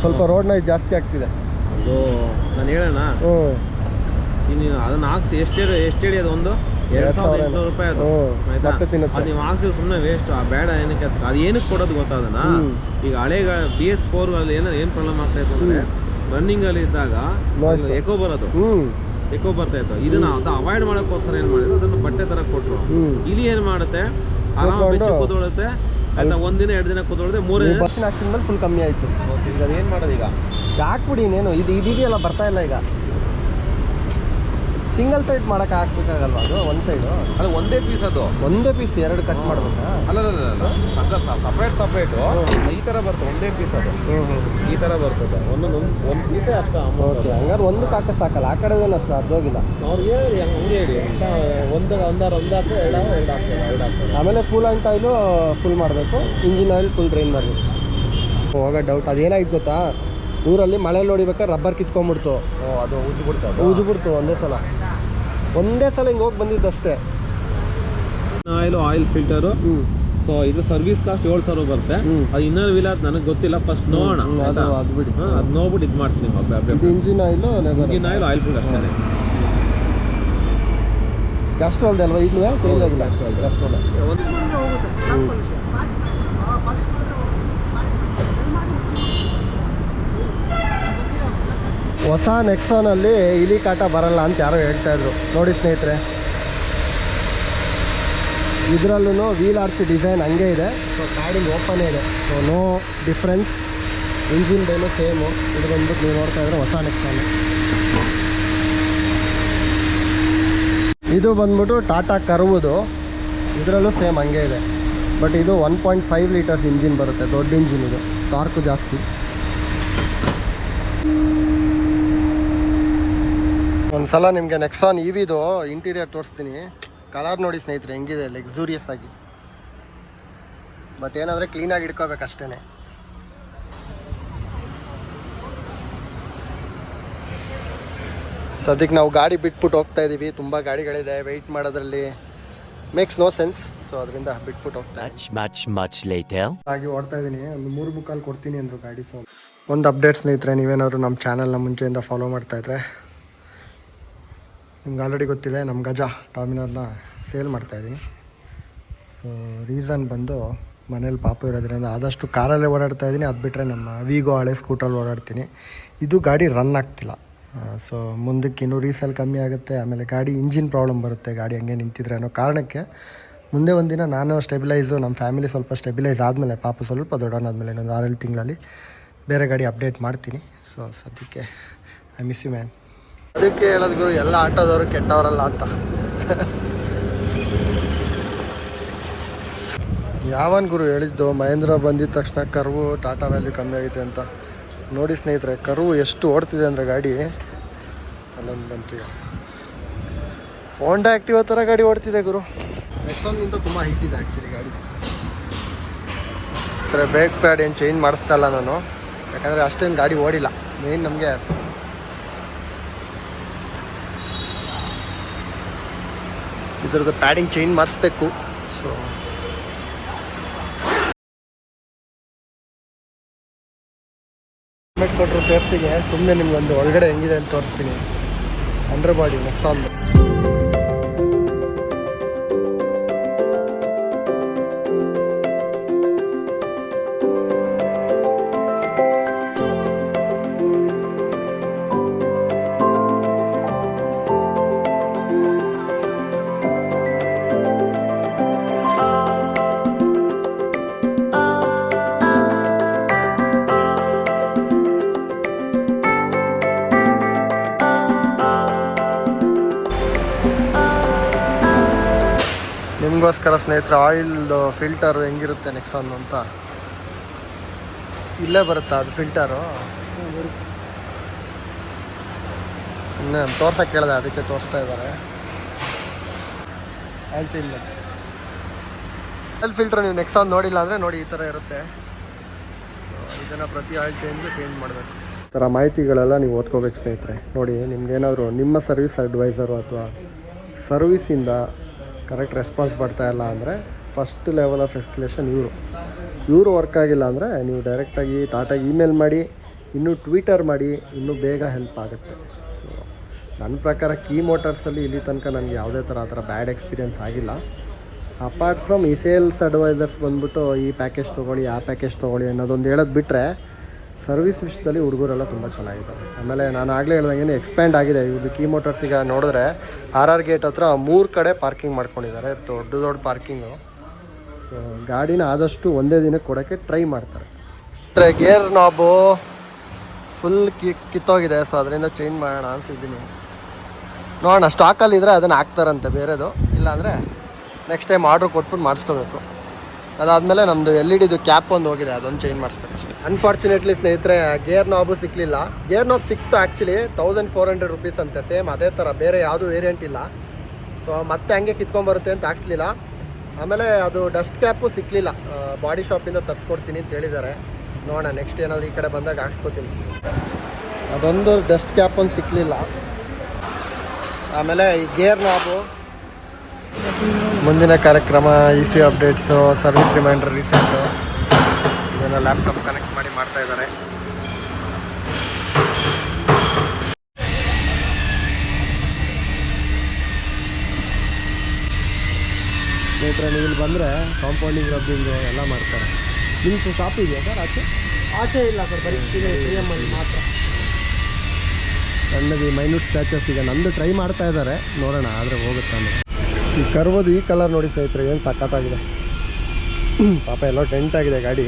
ಸ್ವಲ್ಪ ರೋಡ್ ಇದು ಜಾಸ್ತಿ ಆಗ್ತಿದೆ. ಅದು ನಾನು ಹೇಳೋಣ ಹ್ಞೂ. ನೀನು ಅದನ್ನ ಹಾಕ್ಸಿ ಎಷ್ಟು ಎಷ್ಟು ಹೇಳಿ ಅದು ಒಂದು? ಎರಡು ಸಾವಿರದ ಸಾವಿರ ಎಂಟುನೂರು ರೂಪಾಯಿ ಅದು. ಮತ್ತೆ ತಿನ್ನುತ್ತೆ. ಅದು ನೀವು ಹಾಕ್ಸಿ ಸುಮ್ಮನೆ ವೇಸ್ಟ್ ಆ ಬೇಡ ಏನಕ್ಕೆ ಅದು ಏನಕ್ಕೆ ಕೊಡೋದು ಗೊತ್ತಾದನ. ಈಗ ಹಳೆ ಬಿ ಎಸ್ ಫೋರ್ ಅಲ್ಲಿ ಏನೋ ಏನು ಪ್ರಾಬ್ಲಮ್ ಆಗ್ತಾ ಇತ್ತು ಅಂದ್ರೆ ರನ್ನಿಂಗ್ ಅಲ್ಲಿ ಇದ್ದಾಗ ಎಕೋ ಬರೋದು. ಎಕೋ ಬರ್ತಾ ಇತ್ತು. ಇದನ್ನ ಅದು ಅವಾಯ್ಡ್ ಮಾಡೋಕ್ಕೋಸ್ಕರ ಏನು ಮಾಡಿದ್ರು ಅದನ್ನು ಬಟ್ಟೆ ತರ ಕೊಟ್ರು. ಇಲ್ಲಿ ಏನು ಮಾಡುತ್ತೆ? ಆರಾಮ ಬೆಚ್ಚ ಕೂತ್ಕೊಳ್ಳುತ್ತೆ ಆಯ್ತಾ ಒಂದಿನ ಎರಡು ದಿನ ಕೂತ್ಕೊಳ್ಳುತ್ತೆ ಮೂರನೇ ದಿನ? ಬಸ್ಸಿನ ಹಾಕ್ಸಿದ ಮೇಲೆ ಫುಲ್ ಕಮ್ಮಿ ಆಯಿತು. ಈಗ ಏನು ಮಾಡೋದು ಈಗ? ಹಾಕ್ಬಿಡಿ ಇನ್ನೇನು. ಇದು ಇದೆಯಲ್ಲ ಬರ್ತಾ ಇಲ್ಲ ಈಗ. ಸಿಂಗಲ್ ಸೈಡ್ ಮಾಡೋಕೆ ಹಾಕ್ಬೇಕಾಗಲ್ವಾ ಅದು? ಒಂದು ಸೈಡು ಅದು ಒಂದೇ ಪೀಸ್ ಅದು. ಒಂದೇ ಪೀಸ್ ಎರಡು ಕಟ್ ಮಾಡ್ಬೇಕಾ? ಅಲ್ಲ ಸಪ್ರೇಟ್ ಸಪ್ರೇಟು ಈ ಥರ ಬರ್ತದೆ ಒಂದೇ ಪೀಸ್ ಅದು. ಈ ಥರ ಬರ್ತದೆ. ಒಂದೊಂದು ಒಂದು ಪೀಸೇ ಅಷ್ಟು ಓಕೆ ಹಂಗಾರೆ ಒಂದು ಕಾಕ ಸಾಕಲ್ಲ. ಆ ಕಡೆದೇನು ಅಷ್ಟು ಅರ್ಧೋಗಿಲ್ಲ? ಅವ್ರಿಗೆ ಹೇಳಿ ಹಂಗೆ ಹೇಳಿ. ಒಂದು ಒಂದಾರು ಒಂದು ಹಾಕು ಎರಡು ಎರಡು ಹಾಕ್ತದೆ ಎರಡು ಹಾಕ್ತದೆ ಆಮೇಲೆ ಕೂಲೆಂಟ್ ಆಯಿಲು ಫುಲ್ ಮಾಡಬೇಕು. ಇಂಜಿನ್ ಆಯಿಲ್ ಫುಲ್ ಡ್ರೈನ್ ಮಾಡಬೇಕು. ಹೋಗ ಡೌಟ್ ಅದೇನಾಯ್ತು ಗೊತ್ತಾ? ಊರಲ್ಲಿ ಮಳೆಯಲ್ಲಿ ಹೊಡಿಬೇಕಾದ್ರೆ ರಬ್ಬರ್ ಕಿತ್ಕೊಂಡ್ಬಿಡ್ತು ಅದು ಉಜ್ಜು ಅದು ಉಜ್ಬಿಡ್ತು ಒಂದೇ ಸಲ. ಒಂದೇ ಸಲ ಹಿಂಗೆ ಹೋಗಿ ಬಂದಿದ್ದಷ್ಟೇ. Oil oil filter. ಹ್ಞೂ ಸೊ ಇದು ಸರ್ವಿಸ್ ಕಾಸ್ಟ್ ಏಳು ಸಾವಿರ ಬರುತ್ತೆ. ಅದು ಇನ್ನರ್ ಅದು ನನಗೆ ಗೊತ್ತಿಲ್ಲ ಫಸ್ಟ್ ನೋಡೋಣ. ಅದು ಬಿಡಿ. ಅದು ನೋಡ್ಬಿಟ್ಟು ಇದು ಮಾಡ್ತೀನಿ engine oil engine oil oil filter ಅಷ್ಟೇ. ಕ್ಯಾಸ್ಟ್ರೋಲ್ದೆ ಅಲ್ವಾ? ಈಗಲೂ ಚೇಂಜ್ ಆಗಿಲ್ಲ? Castrol. ಕ್ಯಾಸ್ಟ್ರೋಲ್ ಹೊಸ ನೆಕ್ಸಾನಲ್ಲಿ ಇಲಿ ಕಾಟ ಬರಲ್ಲ ಅಂತ ಯಾರೋ ಹೇಳ್ತಾ ಇದ್ರು. ನೋಡಿ ಸ್ನೇಹಿತರೆ. ಇದರಲ್ಲೂ ವೀಲ್ ಆರ್ಚ್ ಡಿಸೈನ್ ಹಂಗೆ ಇದೆ. ಸೊ ಪ್ಯಾಡಿಂಗ್ ಓಪನ್ ಇದೆ. ಸೊ ನೋ ಡಿಫ್ರೆನ್ಸ್ ಇಂಜಿನ್ ಡೇನು ಸೇಮು ಇದು ಬಂದ್ಬಿಟ್ಟು ನೀವು ನೋಡ್ತಾ ಇದ್ರೆ ಹೊಸ ನೆಕ್ಸಾನು ಇದು ಬಂದ್ಬಿಟ್ಟು ಟಾಟಾ ಕರ್ವುದು. ಇದರಲ್ಲೂ ಸೇಮ್ ಹಂಗೆ ಇದೆ. ಬಟ್ ಇದು one point five litres engine ಬರುತ್ತೆ. ದೊಡ್ಡ ಇಂಜಿನ್ ಇದು. ಟಾರ್ಕು ಜಾಸ್ತಿ. ಒಂದ್ಸಲ ನಿಮಗೆ ನೆಕ್ಸಾನ್ ಇವಿದು ಇಂಟೀರಿಯರ್ ತೋರಿಸ್ತೀನಿ. ಕಲರ್ ನೋಡಿ ಸ್ನೇಹಿತರೆ ಹೆಂಗಿದೆ ಲಕ್ಸುರಿಯಸ್ ಆಗಿ. ಬಟ್ ಏನಂದರೆ ಕ್ಲೀನಾಗಿ ಇಟ್ಕೋಬೇಕು ಅಷ್ಟೇ ಸದ್ಯಕ್ಕೆ ನಾವು ಗಾಡಿ ಬಿಟ್ಬಿಟ್ಟು ಹೋಗ್ತಾ ಇದ್ದೀವಿ ತುಂಬ ಗಾಡಿಗಳಿದೆ ವೆಯ್ಟ್ ಮಾಡೋದ್ರಲ್ಲಿ. ಮೇಕ್ಸ್ ನೋ ಸೆನ್ಸ್ ಸೊ ಅದರಿಂದ ಬಿಟ್ಬಿಟ್ಟು ಹೋಗ್ತಾ. ಹಾಗೆ ಓಡ್ತಾ ಇದ್ದೀನಿ ಒಂದು ಮೂರು ಮುಕ್ಕಾಲು ಕೊಡ್ತೀನಿ ಅಂದರು ಗಾಡಿ ಸೊ ಒಂದು ಅಪ್ಡೇಟ್ ಸ್ನೇಹಿತರೆ ನೀವೇನಾದರೂ ನಮ್ಮ ಚಾನಲ್ನ ಮುಂಚೆಯಿಂದ ಫಾಲೋ ಮಾಡ್ತಾಯಿದ್ರೆ ನಿಮ್ಗೆ ಆಲ್ರೆಡಿ ಗೊತ್ತಿದೆ ನಮ್ಮ ಗಜ ಡಾಮಿನರ್ನ ಸೇಲ್ ಮಾಡ್ತಾಯಿದ್ದೀನಿ ಸೊ ರೀಸನ್ ಬಂದು ಮನೇಲಿ ಪಾಪು ಇರೋದ್ರಿಂದ ಆದಷ್ಟು ಕಾರಲ್ಲೇ ಓಡಾಡ್ತಾ ಇದ್ದೀನಿ ಅದು ಬಿಟ್ಟರೆ ನಮ್ಮ ವಿಗೋ ಹಳೆ ಸ್ಕೂಟ್ರಲ್ಲಿ ಓಡಾಡ್ತೀನಿ. ಇದು ಗಾಡಿ ರನ್ ಆಗ್ತಿಲ್ಲ. ಸೊ ಮುಂದಕ್ಕೆ ಇನ್ನೂ ರೀಸೇಲ್ ಕಮ್ಮಿ ಆಗುತ್ತೆ, ಆಮೇಲೆ ಗಾಡಿ ಇಂಜಿನ್ ಪ್ರಾಬ್ಲಮ್ ಬರುತ್ತೆ ಗಾಡಿ ಹಂಗೆ ನಿಂತಿದ್ರೆ ಅನ್ನೋ ಕಾರಣಕ್ಕೆ ಮುಂದೆ ಒಂದಿನ ನಾನು ಸ್ಟೆಬಿಲೈಸು ನಮ್ಮ ಫ್ಯಾಮಿಲಿ ಸ್ವಲ್ಪ ಸ್ಟೆಬಿಲೈಸ್ ಆದಮೇಲೆ, ಪಾಪು ಸ್ವಲ್ಪ ದೊಡ್ಡವನಾದಮೇಲೆ ಇನ್ನೊಂದು ಆರೇಳು ತಿಂಗಳಲ್ಲಿ ಬೇರೆ ಗಾಡಿ ಅಪ್ಡೇಟ್ ಮಾಡ್ತೀನಿ. ಸೊ ಸದ್ಯಕ್ಕೆ ಐ ಮಿಸ್ ಯು ಮ್ಯಾನ್ ಅದಕ್ಕೆ ಹೇಳೋದು ಗುರು ಎಲ್ಲ ಆಟೋದವರು ಕೆಟ್ಟವರಲ್ಲ ಅಂತ. ಯಾವನ್ ಗುರು ಹೇಳಿದ್ದು ಮಹೇಂದ್ರ ಬಂದಿದ ತಕ್ಷಣ ಕರ್ವು ಟಾಟಾ ವ್ಯಾಲ್ಯೂ ಕಮ್ಮಿ ಆಗಿದೆ ಅಂತ. ನೋಡಿ ಸ್ನೇಹಿತರೆ ಕರ್ವು ಎಷ್ಟು ಓಡ್ತಿದೆ ಅಂದರೆ ಗಾಡಿ. ಅಲ್ಲೊಂದು ಬಂತು. ಹೋಂಡಾ ಆ್ಯಕ್ಟಿವ್ ಥರ ಗಾಡಿ ಓಡ್ತಿದೆ ಗುರು. ಎಷ್ಟೊಂದಿಂದ ತುಂಬ ಹಿಟ್ ಇದೆ ಆ್ಯಕ್ಚುಲಿ ಗಾಡಿ. ಥರ ಬ್ರೇಕ್ ಪ್ಯಾಡ್ ಏನು ಚೇಂಜ್ ಮಾಡಿಸ್ತಾ ಇಲ್ಲ ನಾನು. ಯಾಕಂದರೆ ಅಷ್ಟೇನು ಗಾಡಿ ಓಡಿಲ್ಲ. ಮೇಯ್ನ್ ನಮಗೆ ಇದ್ರದ್ದು ಪ್ಯಾಡಿಂಗ್ ಚೇಂಜ್ ಮಾಡಿಸ್ಬೇಕು. ಸೊ ಹೆಲ್ಮೆಟ್ ಕೊಟ್ಟರು ಸೇಫ್ಟಿಗೆ ಸುಮ್ಮನೆ ನಿಮ್ಗೊಂದು ಒಳಗಡೆ ಹೆಂಗಿದೆ ಅಂತ ತೋರಿಸ್ತೀನಿ. ಅಂಡರ್ ಬಾಡಿ ನೆಕ್ಸಾನ್ ಸ್ನೇಹಿತರೆ ಆಯಿಲ್ದು ಫಿಲ್ಟರ್ ಹೆಂಗಿರುತ್ತೆ ನೆಕ್ಸಾನ್ ಅಂತ? ಇಲ್ಲೇ ಬರುತ್ತಾ ಅದು ಫಿಲ್ಟರು ಸುಮ್ಮನೆ ತೋರ್ಸೋಕ್ಕೆ ಕೇಳಿದೆ ಅದಕ್ಕೆ ತೋರಿಸ್ತಾ ಇದ್ದಾರೆ. ಆಯಿಲ್ ಚೇಂಜ್ ಆಯಿಲ್ ಫಿಲ್ಟರ್ ನೀವು ನೆಕ್ಸಾನ್ ನೋಡಿಲ್ಲ ಅಂದರೆ ನೋಡಿ, ಈ ಥರ ಇರುತ್ತೆ. ಇದನ್ನು ಪ್ರತಿ ಆಯಿಲ್ ಚೇಂಜ್ಗೂ ಚೇಂಜ್ ಮಾಡಬೇಕು. ಈ ಥರ ಮಾಹಿತಿಗಳೆಲ್ಲ ನೀವು ಓದ್ಕೋಬೇಕು ಸ್ನೇಹಿತರೆ. ನೋಡಿ, ನಿಮ್ಗೇನಾದರೂ ನಿಮ್ಮ ಸರ್ವಿಸ್ ಅಡ್ವೈಸರು ಅಥವಾ ಸರ್ವಿಸಿಂದ ಕರೆಕ್ಟ್ ರೆಸ್ಪಾನ್ಸ್ ಬರ್ತಾ ಇಲ್ಲ ಅಂದರೆ ಫಸ್ಟ್ ಲೆವೆಲ್ ಆಫ್ ಎಕ್ಸ್ಪ್ಲೇಷನ್ ಇವರು. ಇವರು ವರ್ಕ್ ಆಗಿಲ್ಲ ಅಂದರೆ ನೀವು ಡೈರೆಕ್ಟಾಗಿ ಟಾಟಾಗಿ ಇಮೇಲ್ ಮಾಡಿ, ಇನ್ನೂ ಟ್ವಿಟರ್ ಮಾಡಿ, ಇನ್ನೂ ಬೇಗ ಹೆಲ್ಪ್ ಆಗುತ್ತೆ. ಸೊ ನನ್ನ ಪ್ರಕಾರ ಕೀ ಮೋಟರ್ಸಲ್ಲಿ ಇಲ್ಲಿ ತನಕ ನನಗೆ ಯಾವುದೇ ಥರ ಆ ಥರ ಬ್ಯಾಡ್ ಎಕ್ಸ್ಪೀರಿಯೆನ್ಸ್ ಆಗಿಲ್ಲ. ಅಪಾರ್ಟ್ ಫ್ರಮ್ ಈ ಸೇಲ್ಸ್ ಅಡ್ವೈಸರ್ಸ್ ಬಂದುಬಿಟ್ಟು ಈ ಪ್ಯಾಕೇಜ್ ತೊಗೊಳ್ಳಿ, ಆ ಪ್ಯಾಕೇಜ್ ತೊಗೊಳ್ಳಿ ಅನ್ನೋದೊಂದು ಹೇಳೋದು ಬಿಟ್ಟರೆ ಸರ್ವಿಸ್ ವಿಷಯದಲ್ಲಿ ಹುಡುಗರೆಲ್ಲ ತುಂಬ ಚೆನ್ನಾಗಿದ್ದಾರೆ. ಆಮೇಲೆ ನಾನು ಆಗಲೇ ಹೇಳ್ದಂಗೆ ಎಕ್ಸ್ಪ್ಯಾಂಡ್ ಆಗಿದೆ. ಇವ್ರದ್ದು ಕೀ ಮೋಟರ್ಸ್ ಈಗ ನೋಡಿದ್ರೆ ಆರ್ ಆರ್ ಗೇಟ್ ಹತ್ರ ಮೂರು ಕಡೆ ಪಾರ್ಕಿಂಗ್ ಮಾಡ್ಕೊಂಡಿದ್ದಾರೆ. ದೊಡ್ಡ ದೊಡ್ಡ ಪಾರ್ಕಿಂಗು ಸೊ ಗಾಡಿನ ಆದಷ್ಟು ಒಂದೇ ದಿನಕ್ಕೆ ಕೊಡೋಕ್ಕೆ ಟ್ರೈ ಮಾಡ್ತಾರೆ. ಗೇರ್ ನಾಬು ಫುಲ್ ಕಿ ಕಿತ್ತೋಗಿದೆ. ಸೊ ಅದರಿಂದ ಚೇಂಜ್ ಮಾಡೋಣ ಅನಿಸಿದ್ದೀನಿ. ನೋಡೋಣ ಸ್ಟಾಕಲ್ಲಿ ಇದ್ದರೆ ಅದನ್ನು ಹಾಕ್ತಾರಂತೆ ಬೇರೆದು. ಇಲ್ಲಾಂದರೆ ನೆಕ್ಸ್ಟ್ ಟೈಮ್ ಆರ್ಡ್ರ್ ಕೊಟ್ಬಿಟ್ಟು ಮಾಡಿಸ್ಕೋಬೇಕು. ಅದಾದಮೇಲೆ ನಮ್ದು ಎಲ್ ಇ ಡಿದು ಕ್ಯಾಪ್ ಒಂದು ಹೋಗಿದೆ, ಅದೊಂದು ಚೇಂಜ್ ಮಾಡಿಸ್ಬೇಕು ಅಷ್ಟೇ ಅನ್ಫಾರ್ಚುನೇಟ್ಲಿ ಸ್ನೇಹಿತರೆ ಗೇರ್ ನಾಬು ಸಿಕ್ಕಲಿಲ್ಲ ಗೇರ್ ನಾಬ್ ಸಿಕ್ತು actually thousand four hundred rupees ಅಂತೆ ಸೇಮ್ ಅದೇ ಥರ ಬೇರೆ ಯಾವುದೂ ವೇರಿಯಂಟ್ ಇಲ್ಲ. ಸೊ ಮತ್ತೆ ಹಂಗೆ ಕಿತ್ಕೊಂಬರುತ್ತೆ ಅಂತ ಹಾಕ್ಸ್ಲಿಲ್ಲ. ಆಮೇಲೆ ಅದು ಡಸ್ಟ್ ಕ್ಯಾಪು ಸಿಕ್ಕಲಿಲ್ಲ ಬಾಡಿ ಶಾಪಿಂದ ತರಿಸ್ಕೊಡ್ತೀನಿ ಅಂತ ಹೇಳಿದ್ದಾರೆ. ನೋಡೋಣ ನೆಕ್ಸ್ಟ್ ಏನಾದರೂ ಈ ಕಡೆ ಬಂದಾಗ ಹಾಕ್ಸ್ಕೊತೀನಿ. ಅದೊಂದು ಡಸ್ಟ್ ಕ್ಯಾಪ್ ಒಂದು ಸಿಕ್ಕಲಿಲ್ಲ ಆಮೇಲೆ ಈ ಗೇರ್ ನಾಬು ಮುಂದಿನ ಕಾರ್ಯಕ್ರಮ E C updates service reminder recent ಇದನ್ನು ಲ್ಯಾಪ್ಟಾಪ್ ಕನೆಕ್ಟ್ ಮಾಡಿ ಮಾಡ್ತಾ ಇದ್ದಾರೆ. ಸ್ನೇಹಿತರೆ ನೀವು ಇಲ್ಲಿ ಬಂದರೆ ಕಾಂಪೌಂಡಿಂಗ್ ರಬ್ಬಿಂಗು ಎಲ್ಲ ಮಾಡ್ತಾರೆ. ನಿಮ್ಮದು ಶಾಪ್ ಇದೆಯಾ ಸರ್ ಆಚೆ? ಆಚೆ ಇಲ್ಲ ಸರ್ ಬರೀ ಮಾತ್ರ. ಸಣ್ಣದು ಮೈನ್ಯೂಟ್ ಸ್ಟ್ಯಾಚಸ್ ಈಗ ನಂದು ಟ್ರೈ ಮಾಡ್ತಾ ಇದ್ದಾರೆ. ನೋಡೋಣ ಆದರೆ ಹೋಗುತ್ತಾನೆ ಈ ಕರ್ವದು ಈ ಕಲರ್ ನೋಡಿ ಸ್ನೇಹಿತರೆ, ಏನು ಸಖತ್ತಾಗಿದೆ. ಪಾಪ ಎಲ್ಲ ಟೆಂಟ್ ಆಗಿದೆ ಗಾಡಿ.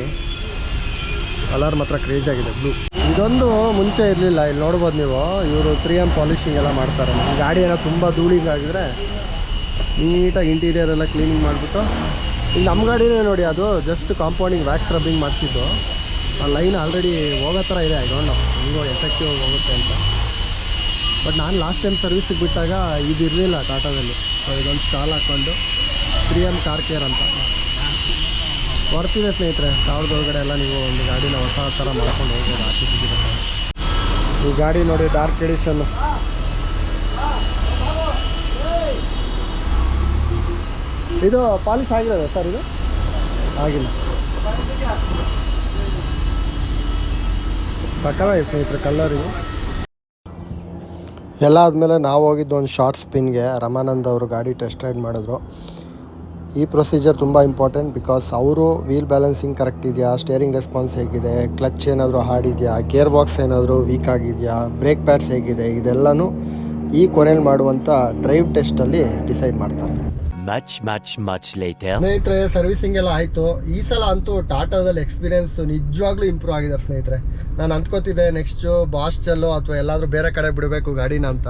ಕಲರ್ ಮಾತ್ರ ಕ್ರೇಜ್ ಆಗಿದೆ ಬ್ಲೂ ಇದೊಂದು ಮುಂಚೆ ಇರಲಿಲ್ಲ, ಇಲ್ಲಿ ನೋಡ್ಬೋದು ನೀವು. ಇವರು ತ್ರೀ ಎಂ ಪಾಲಿಶಿಂಗ್ ಎಲ್ಲ ಮಾಡ್ತಾರೆ. ಗಾಡಿ ಏನೋ ತುಂಬ ಧೂಳಿಗಾಗಿದ್ರೆ ನೀಟಾಗಿ ಇಂಟೀರಿಯರ್ ಎಲ್ಲ ಕ್ಲೀನಿಂಗ್ ಮಾಡಿಬಿಟ್ಟು. ಈಗ ನಮ್ಮ ಗಾಡಿನೇ ನೋಡಿ ಅದು ಜಸ್ಟ್ ಕಾಂಪೌಂಡಿಂಗ್ ವ್ಯಾಕ್ಸ್ ರಬ್ಬಿಂಗ್ ಮಾಡಿಸಿದ್ದು. ಆ ಲೈನ್ ಆಲ್ರೆಡಿ ಹೋಗೋ ಥರ ಇದೆ ಐ ಡೋಂಟ್ ನೋ ಹೆಂಗೋ ಎಫೆಕ್ಟಿವ್ ಹೋಗುತ್ತೆ ಅಂತ. ಬಟ್ ನಾನು ಲಾಸ್ಟ್ ಟೈಮ್ ಸರ್ವಿಸಿಗೆ ಬಿಟ್ಟಾಗ ಇದು ಇರಲಿಲ್ಲ ಟಾಟಾದಲ್ಲಿ ಸೊ ಇದೊಂದು ಸ್ಟಾಲ್ ಹಾಕ್ಕೊಂಡು ತ್ರೀ ಎಂ ಕಾರ್ ಕೇರ್ ಅಂತ. ಬರ್ತಿದೆ ಸ್ನೇಹಿತರೆ, ಸಾವಿರದ ಒಳಗಡೆ ಎಲ್ಲ ನೀವು ಒಂದು ಗಾಡಿನ ಹೊಸ ಥರ ಮಾಡ್ಕೊಂಡು ಹೋಗ್ಬೋದು, ಆಚೆ ಸಿಗುತ್ತೆ ಈ ಗಾಡಿ ನೋಡಿ ಡಾರ್ಕ್ ಎಡಿಷನ್ ಇದು ಪಾಲಿಶ್ ಆಗಿರೋದ ಸರ್ ಇದು? ಆಗಿಲ್ಲ. ಸಕಲ ಸ್ನೇಹಿತರೆ ಕಲ್ಲರಿಗೆ ಎಲ್ಲ ಆದಮೇಲೆ ನಾವು ಹೋಗಿದ್ದು ಒಂದು ಶಾರ್ಟ್ ಸ್ಪಿನ್ಗೆ ರಮಾನಂದ್ ಅವರು ಗಾಡಿ ಟೆಸ್ಟ್ ರೈಡ್ ಮಾಡಿದ್ರು. ಈ ಪ್ರೊಸೀಜರ್ ತುಂಬ ಇಂಪಾರ್ಟೆಂಟ್ ಬಿಕಾಸ್ ಅವರು ವೀಲ್ ಬ್ಯಾಲೆನ್ಸಿಂಗ್ ಕರೆಕ್ಟ್ ಇದೆಯಾ? ಸ್ಟೇರಿಂಗ್ ರೆಸ್ಪಾನ್ಸ್ ಹೇಗಿದೆ? ಕ್ಲಚ್ ಏನಾದರೂ ಹಾಡಿದೆಯಾ ಗೇರ್ ಬಾಕ್ಸ್ ಏನಾದರೂ ವೀಕ್ ಆಗಿದೆಯಾ? ಬ್ರೇಕ್ ಪ್ಯಾಡ್ಸ್ ಹೇಗಿದೆ? ಇದೆಲ್ಲನೂ ಈ ಕೊನೆಯಲ್ಲಿ ಮಾಡುವಂಥ ಡ್ರೈವ್ ಟೆಸ್ಟಲ್ಲಿ ಡಿಸೈಡ್ ಮಾಡ್ತಾರೆ. Much, ಮಚ್ ಮಚ್ ಲೇಟರ್ ಸ್ನೇಹಿತರೆ ಸರ್ವಿಸಿಂಗ್ ಎಲ್ಲ ಆಯಿತು. ಈ ಸಲ ಅಂತೂ ಟಾಟಾದಲ್ಲಿ ಎಕ್ಸ್ಪೀರಿಯನ್ಸ್ ನಿಜವಾಗ್ಲೂ ಇಂಪ್ರೂವ್ ಆಗಿದ್ದಾರೆ ಸ್ನೇಹಿತರೆ. ನಾನು ಅಂದ್ಕೋತಿದ್ದೆ ನೆಕ್ಸ್ಟು ಬಾಸ್ಟಲ್ಲೋ ಅಥವಾ ಎಲ್ಲಾದರೂ ಬೇರೆ ಕಡೆ ಬಿಡಬೇಕು ಗಾಡಿನ ಅಂತ.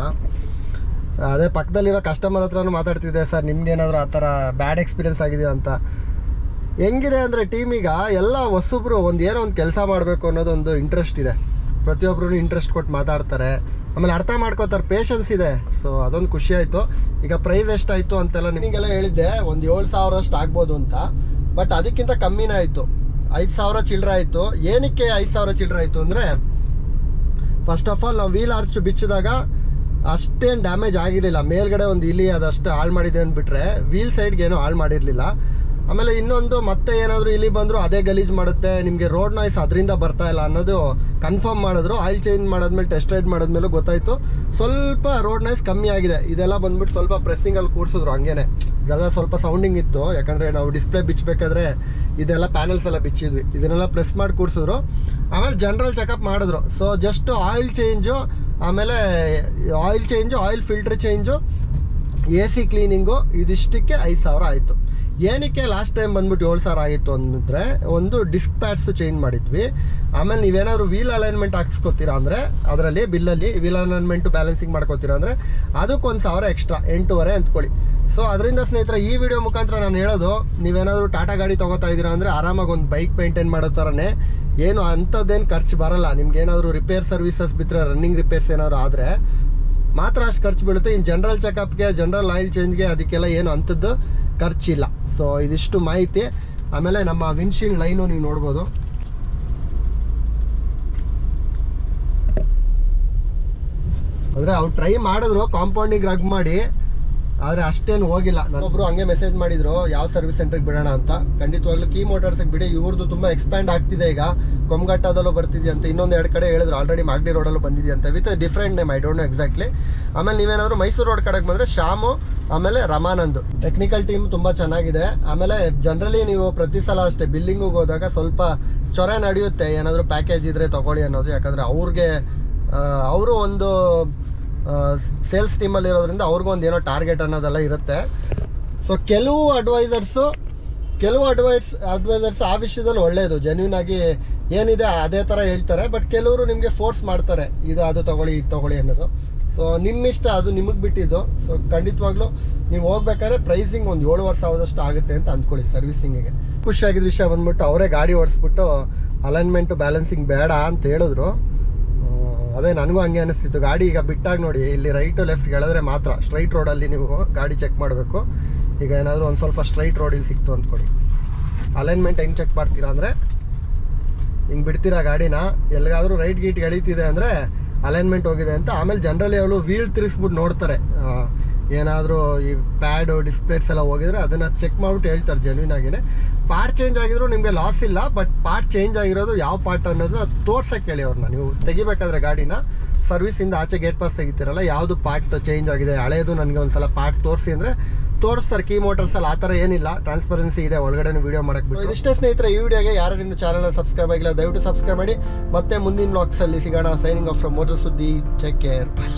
ಅದೇ ಪಕ್ಕದಲ್ಲಿರೋ ಕಸ್ಟಮರ್ ಹತ್ರನೂ ಮಾತಾಡ್ತಿದ್ದೆ ಸರ್ ನಿಮ್ಗೇನಾದರೂ ಆ ಥರ ಬ್ಯಾಡ್ ಎಕ್ಸ್ಪೀರಿಯನ್ಸ್ ಆಗಿದೆ ಅಂತ. ಹೆಂಗಿದೆ ಅಂದರೆ ಟೀಮೀಗ ಎಲ್ಲ ಹೊಸಬ್ರು ಒಂದು ಏನೋ ಒಂದು ಕೆಲಸ ಮಾಡಬೇಕು ಅನ್ನೋದೊಂದು ಇಂಟ್ರೆಸ್ಟ್ ಇದೆ. ಪ್ರತಿಯೊಬ್ಬರು ಇಂಟ್ರೆಸ್ಟ್ ಕೊಟ್ಟು ಮಾತಾಡ್ತಾರೆ. ಆಮೇಲೆ ಅರ್ಥ ಮಾಡ್ಕೋತಾರೆ ಪೇಷನ್ಸ್ ಇದೆ. ಸೊ ಅದೊಂದು ಖುಷಿ ಆಯಿತು. ಈಗ ಪ್ರೈಸ್ ಎಷ್ಟಾಯಿತು ಅಂತೆಲ್ಲ ನಿಮಗೆಲ್ಲ ಹೇಳಿದ್ದೆ, ಒಂದು ಏಳು ಸಾವಿರ ಅಷ್ಟು ಆಗ್ಬೋದು ಅಂತ. ಬಟ್ ಅದಕ್ಕಿಂತ ಕಮ್ಮಿನೇ ಆಯಿತು. ಐದು ಸಾವಿರ ಚಿಲ್ಲರೆ ಆಯಿತು. ಏನಕ್ಕೆ ಐದು ಸಾವಿರ ಚಿಲ್ಲರೆ ಆಯಿತು ಅಂದರೆ ಫಸ್ಟ್ ಆಫ್ ಆಲ್ ನಾವು ವೀಲ್ ಆರ್ಚ್ ಬಿಚ್ಚಿದಾಗ ಅಷ್ಟೇನು ಡ್ಯಾಮೇಜ್ ಆಗಿರಲಿಲ್ಲ. ಮೇಲ್ಗಡೆ ಒಂದು ಇಲಿ ಅದಷ್ಟು ಹಾಳು ಮಾಡಿದೆ ಅಂದ್ಬಿಟ್ರೆ ವೀಲ್ ಸೈಡ್ಗೆ ಏನೂ ಹಾಳು ಮಾಡಿರಲಿಲ್ಲ. ಆಮೇಲೆ ಇನ್ನೊಂದು ಮತ್ತೆ ಏನಾದರೂ ಇಲ್ಲಿ ಬಂದರೂ ಅದೇ ಗಲೀಜ್ ಮಾಡುತ್ತೆ, ನಿಮಗೆ ರೋಡ್ ನಾಯ್ಸ್ ಅದರಿಂದ ಬರ್ತಾ ಇಲ್ಲ ಅನ್ನೋದು ಕನ್ಫರ್ಮ್ ಮಾಡಿದ್ರು. ಆಯಿಲ್ ಚೇಂಜ್ ಮಾಡಿದ್ಮೇಲೆ ಟೆಸ್ಟ್ ರೈಡ್ ಮಾಡಿದ್ಮೇಲೆ ಗೊತ್ತಾಯಿತು. ಸ್ವಲ್ಪ ರೋಡ್ ನಾಯ್ಸ್ ಕಮ್ಮಿ ಆಗಿದೆ. ಇದೆಲ್ಲ ಬಂದ್ಬಿಟ್ಟು ಸ್ವಲ್ಪ ಪ್ರೆಸ್ಸಿಂಗಲ್ಲಿ ಕೂರಿಸಿದ್ರು ಹಂಗೇನೆ. ಇದೆಲ್ಲ ಸ್ವಲ್ಪ ಸೌಂಡಿಂಗ್ ಇತ್ತು. ಯಾಕಂದರೆ ನಾವು ಡಿಸ್ಪ್ಲೇ ಬಿಚ್ಚಬೇಕಾದ್ರೆ ಇದೆಲ್ಲ ಪ್ಯಾನಲ್ಸ್ ಎಲ್ಲ ಬಿಚ್ಚಿದ್ವಿ. ಇದನ್ನೆಲ್ಲ ಪ್ರೆಸ್ ಮಾಡಿ ಕೂರಿಸಿದ್ರು. ಆಮೇಲೆ ಜನರಲ್ ಚೆಕಪ್ ಮಾಡಿದ್ರು. ಸೊ ಜಸ್ಟ್ ಆಯಿಲ್ ಚೇಂಜು ಆಮೇಲೆ oil change oil filter change A C cleaning ಇದಿಷ್ಟಕ್ಕೆ ಐದು ಸಾವಿರ ಆಯಿತು. ಏನಕ್ಕೆ ಲಾಸ್ಟ್ ಟೈಮ್ ಬಂದ್ಬಿಟ್ಟು ಏಳು ಸಾವಿರ ಆಗಿತ್ತು ಅಂದರೆ ಒಂದು ಡಿಸ್ಕ್ ಪ್ಯಾಡ್ಸು ಚೇಂಜ್ ಮಾಡಿದ್ವಿ. ಆಮೇಲೆ ನೀವೇನಾದ್ರು ವೀಲ್ ಅಲೈನ್ಮೆಂಟ್ ಹಾಕ್ಸ್ಕೊತೀರಾ ಅಂದರೆ ಅದರಲ್ಲಿ ಬಿಲ್ಲಲ್ಲಿ ವೀಲ್ ಅಲೈನ್ಮೆಂಟು ಬ್ಯಾಲೆನ್ಸಿಂಗ್ ಮಾಡ್ಕೋತೀರಾ ಅಂದರೆ ಅದಕ್ಕೊಂದು ಸಾವಿರ ಎಕ್ಸ್ಟ್ರಾ ಎಂಟೂವರೆ ಅಂದ್ಕೊಳ್ಳಿ ಸೊ ಅದರಿಂದ ಸ್ನೇಹಿತರೆ, ಈ ವಿಡಿಯೋ ಮುಖಾಂತರ ನಾನು ಹೇಳೋದು, ನೀವೇನಾದರೂ ಟಾಟಾ ಗಾಡಿ ತೊಗೋತಾ ಇದ್ದೀರಾ ಅಂದರೆ ಆರಾಮಾಗಿ ಒಂದು ಬೈಕ್ ಮೇಂಟೈನ್ ಮಾಡೋ ಥರನೇ ಏನು ಅಂಥದ್ದೇನು ಖರ್ಚು ಬರಲ್ಲ. ನಿಮ್ಗೆ ಏನಾದರೂ ರಿಪೇರ್ ಸರ್ವಿಸಸ್ ಬಿದ್ದರೆ ರನ್ನಿಂಗ್ ರಿಪೇರ್ಸ್ ಏನಾದರೂ ಆದರೆ ಮಾತ್ರ ಅಷ್ಟು ಖರ್ಚು ಬೀಳುತ್ತೆ. ಇನ್ನು ಜನರಲ್ ಚೆಕಪ್ಗೆ ಜನರಲ್ ಆಯಿಲ್ ಚೇಂಜ್ಗೆ ಅದಕ್ಕೆಲ್ಲ ಏನು ಅಂಥದ್ದು ಖರ್ಚಿಲ್ಲ. ಸೊ ಇದಿಷ್ಟು ಮಾಹಿತಿ. ಆಮೇಲೆ ನಮ್ಮ ವಿಂಡ್ಶೀಲ್ಡ್ ಲೈನು ನೀವು ನೋಡ್ಬೋದು. ಅಂದರೆ ಅವ್ರು ಟ್ರೈ ಮಾಡಿದ್ರು ಕಾಂಪೌಂಡಿಗೆ ರಗ್ ಮಾಡಿ. ಆದರೆ ಅಷ್ಟೇನು ಹೋಗಿಲ್ಲ. ನಾನೊಬ್ರು ಹಂಗೆ ಮೆಸೇಜ್ ಮಾಡಿದ್ರು, ಯಾವ ಸರ್ವಿಸ್ ಸೆಂಟ್ರಿಗೆ ಬಿಡೋಣ ಅಂತ? ಖಂಡಿತವಾಗ್ಲೂ ಕೀ ಮೋಟಾರ್ಸಿಗೆ ಬಿಡಿ ಇವ್ರದ್ದು ತುಂಬ ಎಕ್ಸ್ಪ್ಯಾಂಡ್ ಆಗ್ತಿದೆ ಈಗ. ಕೊಮ್ಘಟ್ಟದಲ್ಲೂ ಬರ್ತಿದೆ ಅಂತ ಇನ್ನೊಂದು ಎರಡು ಕಡೆ ಹೇಳಿದ್ರು. ಆಲ್ರೆಡಿ ಮಾಗಡಿ ರೋಡಲ್ಲೂ ಬಂದಿದೆ ಅಂತ. With different name I don't know exactly ಆಮೇಲೆ ನೀವೇನಾದರೂ ಮೈಸೂರು ರೋಡ್ ಕಡೆಗೆ ಬಂದರೆ ಶ್ಯಾಮು, ಆಮೇಲೆ ರಮಾನಂದ್. ಟೆಕ್ನಿಕಲ್ ಟೀಮ್ ತುಂಬ ಚೆನ್ನಾಗಿದೆ. ಆಮೇಲೆ ಜನರಲಿ ನೀವು ಪ್ರತಿ ಸಲ ಅಷ್ಟೇ ಬಿಲ್ಲಿಂಗಿಗೆ ಹೋದಾಗ ಸ್ವಲ್ಪ ಚೊರೆ ನಡೆಯುತ್ತೆ. ಏನಾದರೂ ಪ್ಯಾಕೇಜ್ ಇದ್ರೆ ತಗೊಳ್ಳಿ ಅನ್ನೋದು. ಯಾಕಂದರೆ ಅವ್ರಿಗೆ ಅವರು ಒಂದು ಸೇಲ್ಸ್ ಟೀಮಲ್ಲಿ ಇರೋದ್ರಿಂದ ಅವ್ರಿಗೂ ಒಂದು ಏನೋ ಟಾರ್ಗೆಟ್ ಅನ್ನೋದೆಲ್ಲ ಇರುತ್ತೆ. ಸೊ ಕೆಲವು ಅಡ್ವೈಸರ್ಸು ಕೆಲವು ಅಡ್ವೈಸ್ ಅಡ್ವೈಸರ್ಸ್ ಆ ವಿಷಯದಲ್ಲಿ ಒಳ್ಳೆಯದು ಜೆನ್ಯೂನ್ ಆಗಿ ಏನಿದೆ ಅದೇ ಥರ ಹೇಳ್ತಾರೆ ಬಟ್ ಕೆಲವರು ನಿಮಗೆ ಫೋರ್ಸ್ ಮಾಡ್ತಾರೆ, ಇದು ಅದು ತಗೊಳ್ಳಿ, ಇದು ತೊಗೊಳ್ಳಿ ಅನ್ನೋದು. ಸೊ ನಿಮ್ಮ ಇಷ್ಟ ಅದು ನಿಮಗೆ ಬಿಟ್ಟಿದ್ದು. ಸೊ ಖಂಡಿತವಾಗ್ಲೂ ನೀವು ಹೋಗ್ಬೇಕಾದ್ರೆ ಪ್ರೈಸಿಂಗ್ ಒಂದು ಏಳು ವರ್ಷ ಆದಷ್ಟು ಆಗುತ್ತೆ ಅಂತ ಅಂದ್ಕೊಳ್ಳಿ ಸರ್ವಿಸಿಂಗಿಗೆ ಖುಷಿಯಾಗಿದ್ದ ವಿಷಯ ಬಂದ್ಬಿಟ್ಟು ಅವರೇ ಗಾಡಿ ಓಡಿಸ್ಬಿಟ್ಟು ಅಲೈನ್ಮೆಂಟು ಬ್ಯಾಲೆನ್ಸಿಂಗ್ ಬೇಡ ಅಂತ ಹೇಳಿದ್ರು. ಅದೇ ನನಗೂ ಹಂಗೆ ಅನಿಸ್ತಿತ್ತು. ಗಾಡಿ ಈಗ ಬಿಟ್ಟಾಗ ನೋಡಿ, ಇಲ್ಲಿ ರೈಟು ಲೆಫ್ಟ್ ಎಳೆದ್ರೆ ಮಾತ್ರ. ಸ್ಟ್ರೈಟ್ ರೋಡಲ್ಲಿ ನೀವು ಗಾಡಿ ಚೆಕ್ ಮಾಡಬೇಕು. ಈಗ ಏನಾದರೂ ಒಂದು ಸ್ವಲ್ಪ ಸ್ಟ್ರೈಟ್ ರೋಡ್ ಇಲ್ಲಿ ಸಿಕ್ತು ಅಂದ್ಕೊಡಿ. ಅಲೈನ್ಮೆಂಟ್ ಹೆಂಗೆ ಚೆಕ್ ಮಾಡ್ತೀರಾ ಅಂದರೆ, ಹಿಂಗೆ ಬಿಡ್ತೀರಾ ಗಾಡಿನ? ಎಲ್ಲಿಗಾದರೂ ರೈಟ್ ಗೀಟ್ ಎಳೀತಿದೆ ಅಂದರೆ ಅಲೈನ್ಮೆಂಟ್ ಹೋಗಿದೆ ಅಂತ. ಆಮೇಲೆ ಜನರಲಿ ಅವಳು ವೀಲ್ ತಿರುಗಿಸ್ಬಿಟ್ಟು ನೋಡ್ತಾರೆ. ಏನಾದರೂ ಈ ಪ್ಯಾಡು ಡಿಸ್ಪ್ಲೇಟ್ಸ್ ಎಲ್ಲ ಹೋಗಿದ್ರೆ ಅದನ್ನು ಚೆಕ್ ಮಾಡಿಬಿಟ್ಟು ಹೇಳ್ತಾರೆ ಜೆನ್ಯೂನ್ ಆಗಿನೇ. ಪಾರ್ಟ್ ಚೇಂಜ್ ಆಗಿದ್ರು ನಿಮಗೆ ಲಾಸ್ ಇಲ್ಲ ಬಟ್ ಪಾರ್ಟ್ ಚೇಂಜ್ ಆಗಿರೋದು ಯಾವ ಪಾರ್ಟ್ ಅನ್ನೋದನ್ನ ತೋರ್ಸಕ್ಕೆ ಹೇಳಿ ಅವ್ರನ್ನ. ನೀವು ತೆಗಿಬೇಕಾದ್ರೆ ಗಾಡಿನ ಸರ್ವಿಸಿಂದ ಆಚೆ ಗೇಟ್ ಪಾಸ್ ತೆಗಿತೀರಲ್ಲ, ಯಾವುದು ಪಾರ್ಟ್ ಚೇಂಜ್ ಆಗಿದೆ ಹಳೆಯದು ನನಗೆ ಒಂದ್ಸಲ ಪಾರ್ಟ್ ತೋರಿಸಿ ಅಂದರೆ, ತೋರಿಸ್ತಾರೆ ಕೀ ಮೋಟರ್ಸಲ್ಲಿ ಆ ಥರ ಏನಿಲ್ಲ ಟ್ರಾನ್ಸ್ಪರೆನ್ಸಿ ಇದೆ ಒಳಗಡೆ ವೀಡಿಯೋ ಮಾಡಕ್ಕೆ ಇಷ್ಟೇ ಸ್ನೇಹಿತರೆ, ಈ ವಿಡಿಯೋಗೆ ಯಾರು ನಿಮ್ಮ ಚಾನಲ್ ಸಬ್ಸ್ಕ್ರೈಬ್ ಆಗಿಲ್ಲ, ದಯವಿಟ್ಟು ಸಬ್ಸ್ಕ್ರೈಬ್ ಮಾಡಿ. ಮತ್ತೆ ಮುಂದಿನ ಬ್ಲಾಗ್ಸಲ್ಲಿ ಸಿಗೋಣ. Signing off from motor Suddi check care bye